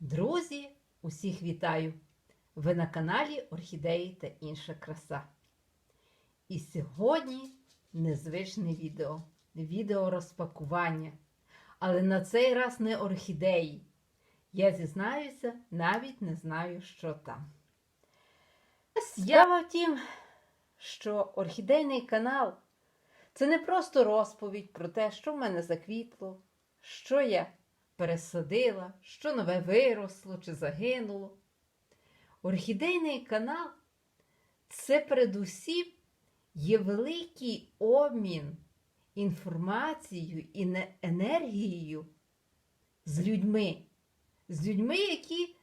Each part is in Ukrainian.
Друзі, усіх вітаю! Ви на каналі Орхідеї та інша краса. І сьогодні незвичне відео. Відео розпакування. Але на цей раз не орхідеї. Я зізнаюся, навіть не знаю, що там. Справа в тім, що орхідейний канал це не просто розповідь про те, що в мене заквітло, що я пересадила, що нове виросло чи загинуло. Орхідейний канал це передусім є великий обмін інформацією і енергією з людьми, з людьми, які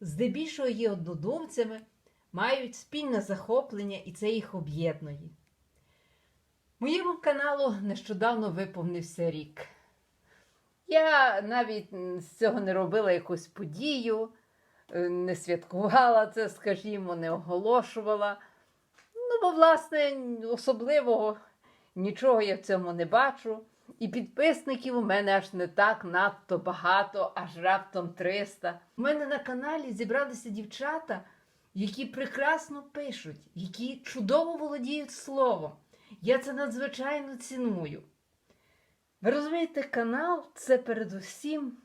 здебільшого є однодумцями, мають спільне захоплення, і це їх об'єднує. Моєму каналу нещодавно виповнився рік. Я навіть з цього не робила якусь подію, е, не святкувала це, скажімо, не оголошувала. Ну, бо, власне, особливого нічого я в цьому не бачу. І підписників у мене аж не так надто багато, аж раптом 300. У мене на каналі зібралися дівчата, які прекрасно пишуть, які чудово володіють словом. Я це надзвичайно ціную. Ви розумієте, канал це передусім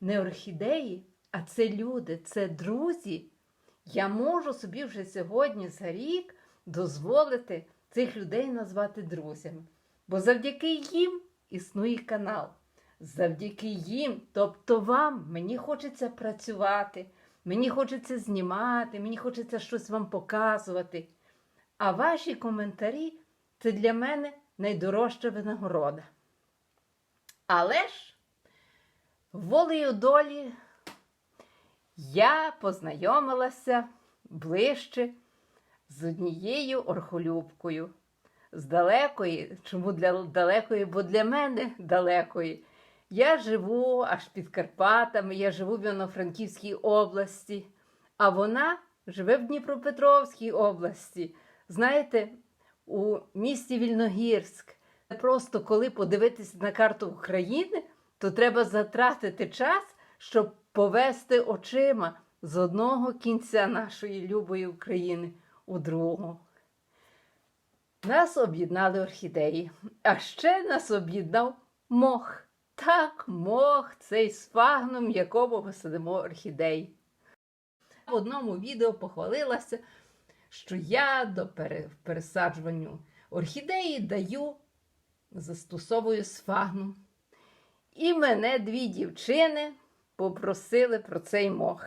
не орхідеї, а це люди, це друзі. Я можу собі вже сьогодні за рік дозволити цих людей назвати друзями. Бо завдяки їм існує канал. Завдяки їм, тобто вам, мені хочеться працювати, мені хочеться знімати, мені хочеться щось вам показувати. А ваші коментарі це для мене найдорожча винагорода. Але ж волею долі я познайомилася ближче з однією орхолюбкою. З далекої, чому для далекої? Бо для мене далекої. Я живу аж під Карпатами, я живу в Івано-Франківській області, а вона живе в Дніпропетровській області. Знаєте, у місті Вільногірськ. Просто коли подивитися на карту України, то треба затратити час, щоб повести очима з одного кінця нашої любої України у другого. Нас об'єднали орхідеї, а ще нас об'єднав мох. Так, мох, цей сфагном, в якому ми садимо орхідеї. В одному відео похвалилася, що я до пере- пересаджуванню орхідеї даю, застосовую сфагну. І мене дві дівчини попросили про цей мох.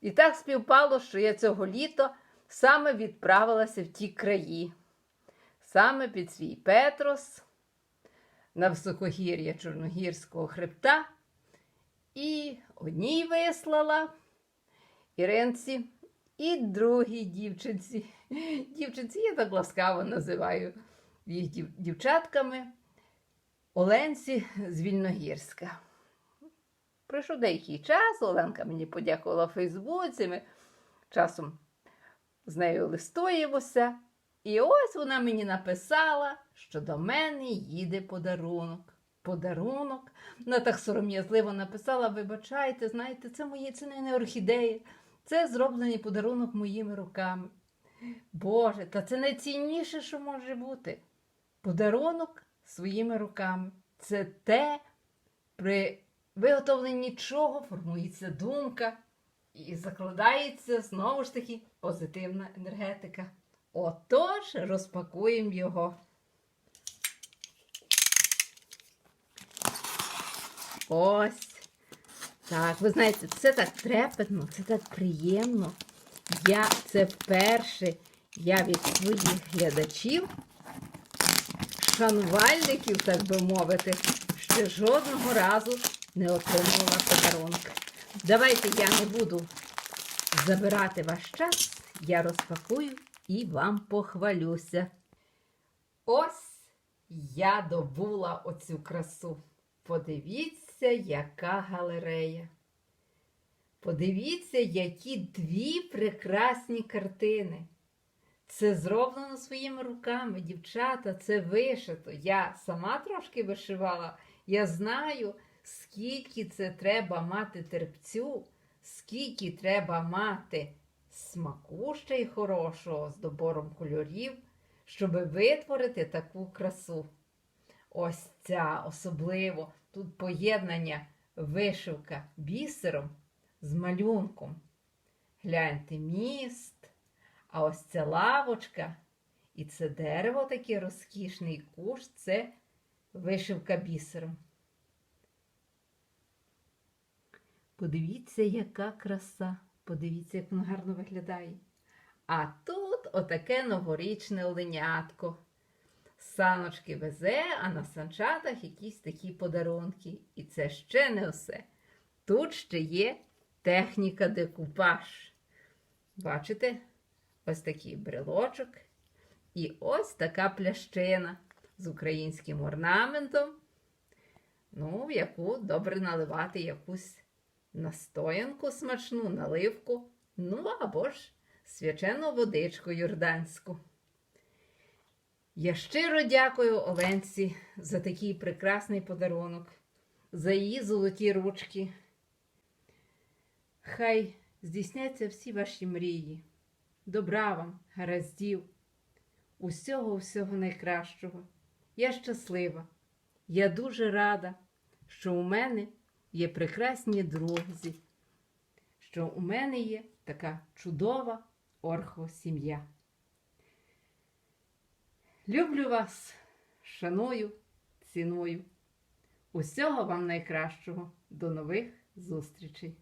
І так співпало, що я цього літа саме відправилася в ті краї, саме під свій Петрос на високогір'я Чорногірського хребта. І одній вислала Іринці, і другій дівчинці. Дівчинці я так ласкаво називаю їх дів- дівчатками Оленці з Вільногірська. Пройшов деякий час, Оленка мені подякувала в Фейсбуці. Ми часом з нею листуємося. І ось вона мені написала, що до мене їде подарунок. Подарунок. Вона так сором'язливо написала: вибачайте, знаєте, це мої це не орхідеї, це зроблений подарунок моїми руками. Боже, та це найцінніше, що може бути. Подарунок своїми руками. Це те, при виготовленні чого формується думка і закладається знову ж таки позитивна енергетика. Отож, розпакуємо його. Ось. Так, ви знаєте, це так трепетно, це так приємно. Я це вперше я від своїх глядачів, шанувальників, так би мовити, ще жодного разу не отримувала подарунок. Давайте я не буду забирати ваш час, я розпакую і вам похвалюся. Ось я добула оцю красу. Подивіться, яка галерея. Подивіться, які дві прекрасні картини. Це зроблено своїми руками, дівчата, це вишито. Я сама трошки вишивала. Я знаю, скільки це треба мати терпцю, скільки треба мати смаку ще й хорошого з добором кольорів, щоб витворити таку красу. Ось ця особливо тут поєднання вишивка бісером з малюнком. Гляньте міст, а ось ця лавочка і це дерево таке розкішний кущ це вишивка бісером. Подивіться, яка краса. Подивіться, як воно гарно виглядає. А тут отаке новорічне оленятко. Саночки везе, а на санчатах якісь такі подарунки. І це ще не все. Тут ще є техніка декупаж. Бачите? Ось такий брелочок. І ось така плящина з українським орнаментом, ну, в яку добре наливати якусь настоянку смачну, наливку, ну або ж свячену водичку юрданську. Я щиро дякую Оленці за такий прекрасний подарунок, за її золоті ручки. Хай здійсняться всі ваші мрії. Добра вам, гараздів, усього всього найкращого. Я щаслива. Я дуже рада, що у мене є прекрасні друзі, що у мене є така чудова орхо-сім'я. Люблю вас, шаную, ціную. Усього вам найкращого. До нових зустрічей!